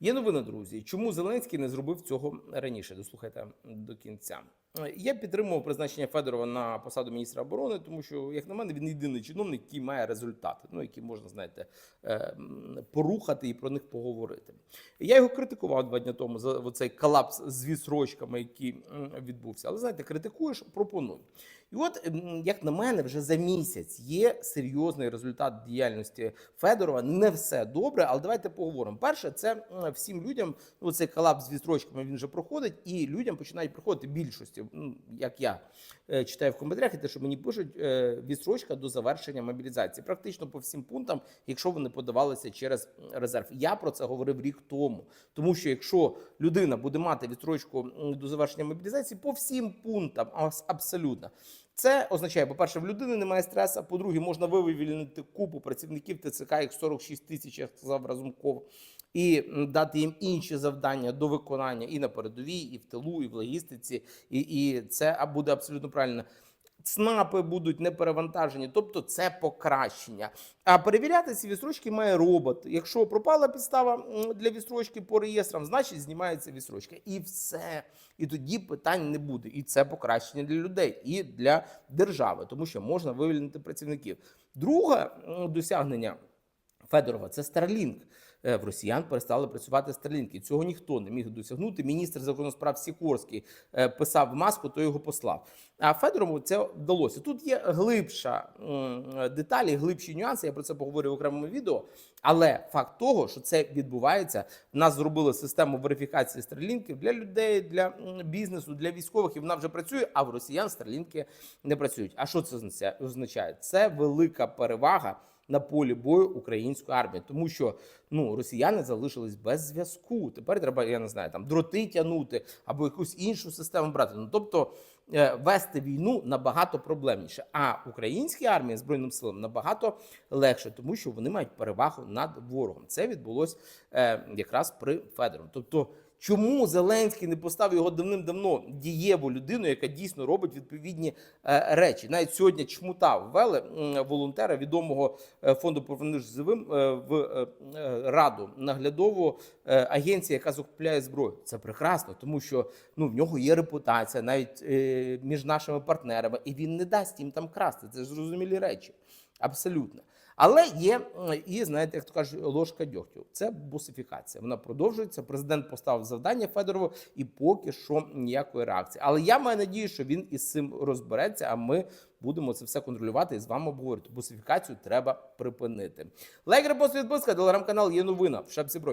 Є новина, друзі. Чому Зеленський не зробив цього раніше? Дослухайте до кінця. Я підтримував призначення Федорова на посаду міністра оборони, тому що, як на мене, він єдиний чиновник, який має результати, ну які можна знаєте е, порухати і про них поговорити. Я його критикував два дні тому за цей колапс з відсрочками, який відбувся. Але знаєте, критикуєш, пропонуй. І от, як на мене, вже за місяць є серйозний результат діяльності Федорова. Не все добре, але давайте поговоримо. Перше, це всім людям, ну цей колапс з відстрочками він вже проходить, і людям починають приходити більшості, як я е, читаю в коментарях, і те, що мені пишуть, е, відстрочка до завершення мобілізації. Практично по всім пунктам, якщо вони подавалися через резерв. Я про це говорив рік тому. Тому що якщо людина буде мати відстрочку до завершення мобілізації по всім пунктам, абсолютно. Це означає, по-перше, в людини немає стресу. По-друге, можна вивільнити купу працівників ТЦК, їх 46 тисяч, як сказав Разумков, і дати їм інші завдання до виконання і на передовій, і в тилу, і в логістиці. І, і це буде абсолютно правильно. ЦНАПи будуть не перевантажені, тобто це покращення. А перевіряти ці відстрочки має робот. Якщо пропала підстава для відстрочки по реєстрам, значить знімається відстрочка. І все. І тоді питань не буде. І це покращення для людей і для держави, тому що можна вивільнити працівників. Друге досягнення Федорова це Starlink. Е, В росіян перестали працювати Старлінки. Цього ніхто не міг досягнути. Міністр закордонних справ Сікорський е, писав маску, то його послав. А Федорову це вдалося. Тут є глибша деталі, глибші нюанси. Я про це поговорю в окремому відео. Але факт того, що це відбувається, нас зробили систему верифікації стрілінків для людей, для бізнесу, для військових, і вона вже працює. А в росіян стрілінки не працюють. А що це означає? Це велика перевага на полі бою української армії, тому що ну росіяни залишились без зв'язку. Тепер треба, я не знаю, там дроти тягнути або якусь іншу систему брати. Ну тобто е, вести війну набагато проблемніше. А українській армії збройним силам набагато легше, тому що вони мають перевагу над ворогом. Це відбулось е, якраз при Федорові. Тобто. Чому Зеленський не поставив його давним-давно дієву людину, яка дійсно робить відповідні е, речі? Навіть сьогодні чмута ввели волонтера відомого е, фонду «Повернись живим е, в раду наглядову агенції, яка закупляє зброю. Це прекрасно, тому що ну в нього є репутація навіть між нашими партнерами, і він не дасть їм там красти. Це зрозумілі речі. Абсолютно. Але є і знаєте, як то кажуть, ложка дьогтю. Це бусифікація. Вона продовжується. Президент поставив завдання Федорову, і поки що ніякої реакції. Але я маю надію, що він із цим розбереться. А ми будемо це все контролювати і з вами обговорити. Бусифікацію треба припинити. Лайк, репост, підписка, телеграм-канал є новина в шапці Про.